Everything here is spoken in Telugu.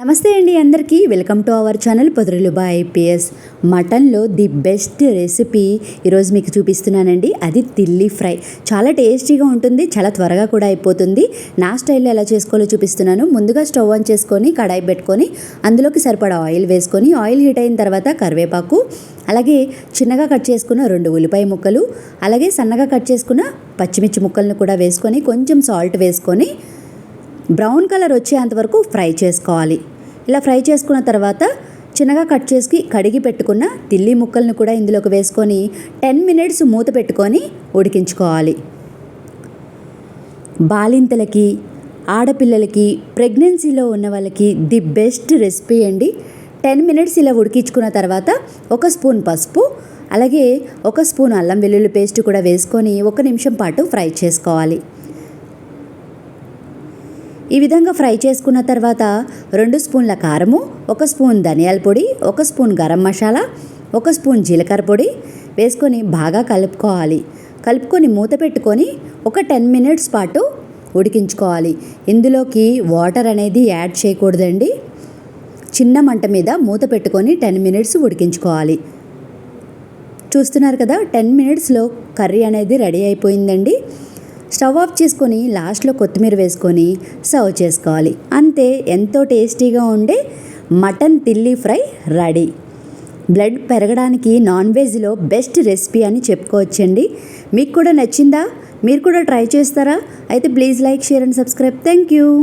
నమస్తే అండి అందరికీ. వెల్కమ్ టు అవర్ ఛానల్ పొదరులుబా ఐపీఎస్. మటన్లో ది బెస్ట్ రెసిపీ ఈరోజు మీకు చూపిస్తున్నానండి. అది తిల్లి ఫ్రై. చాలా టేస్టీగా ఉంటుంది చాలా త్వరగా కూడా అయిపోతుంది. నా స్టైల్లో ఎలా చేసుకోవాలో చూపిస్తున్నాను. ముందుగా స్టవ్ ఆన్ చేసుకొని కడాయి పెట్టుకొని అందులోకి సరిపడా ఆయిల్ వేసుకొని ఆయిల్ హీట్ అయిన తర్వాత కరివేపాకు అలాగే చిన్నగా కట్ చేసుకున్న రెండు ఉల్లిపాయ ముక్కలు అలాగే సన్నగా కట్ చేసుకున్న పచ్చిమిర్చి ముక్కలను కూడా వేసుకొని కొంచెం సాల్ట్ వేసుకొని బ్రౌన్ కలర్ వచ్చేంత వరకు ఫ్రై చేసుకోవాలి. ఇలా ఫ్రై చేసుకున్న తర్వాత చిన్నగా కట్ చేసి కడిగి పెట్టుకున్న తిల్లి ముక్కల్ని కూడా ఇందులోకి వేసుకొని టెన్ మినిట్స్ మూత పెట్టుకొని ఉడికించుకోవాలి. బాలింతలకి ఆడపిల్లలకి ప్రెగ్నెన్సీలో ఉన్న వాళ్ళకి ది బెస్ట్ రెసిపీ అండి. టెన్ మినిట్స్ ఇలా ఉడికించుకున్న తర్వాత ఒక స్పూన్ పసుపు అలాగే ఒక స్పూన్ అల్లం వెల్లుల్లి పేస్ట్ కూడా వేసుకొని ఒక నిమిషం పాటు ఫ్రై చేసుకోవాలి. ఈ విధంగా ఫ్రై చేసుకున్న తర్వాత రెండు స్పూన్ల కారము ఒక స్పూన్ ధనియాల పొడి ఒక స్పూన్ గరం మసాలా ఒక స్పూన్ జీలకర్ర పొడి వేసుకొని బాగా కలుపుకోవాలి. కలుపుకొని మూత పెట్టుకొని ఒక టెన్ మినిట్స్ పాటు ఉడికించుకోవాలి. ఇందులోకి వాటర్ అనేది యాడ్ చేయకూడదండి. చిన్న మంట మీద మూత పెట్టుకొని టెన్ మినిట్స్ ఉడికించుకోవాలి. చూస్తున్నారు కదా టెన్ మినిట్స్లో కర్రీ అనేది రెడీ అయిపోయిందండి. స్టవ్ ఆఫ్ చేసుకొని లాస్ట్లో కొత్తిమీర వేసుకొని సర్వ్ చేసుకోవాలి. అంతే ఎంతో టేస్టీగా ఉండే మటన్ తిల్లీ ఫ్రై రెడీ. బ్లడ్ పెరగడానికి నాన్ వెజ్లో బెస్ట్ రెసిపీ అని చెప్పుకోవచ్చండి. మీకు కూడా నచ్చిందా? మీరు కూడా ట్రై చేస్తారా? అయితే please like share and subscribe. Thank you.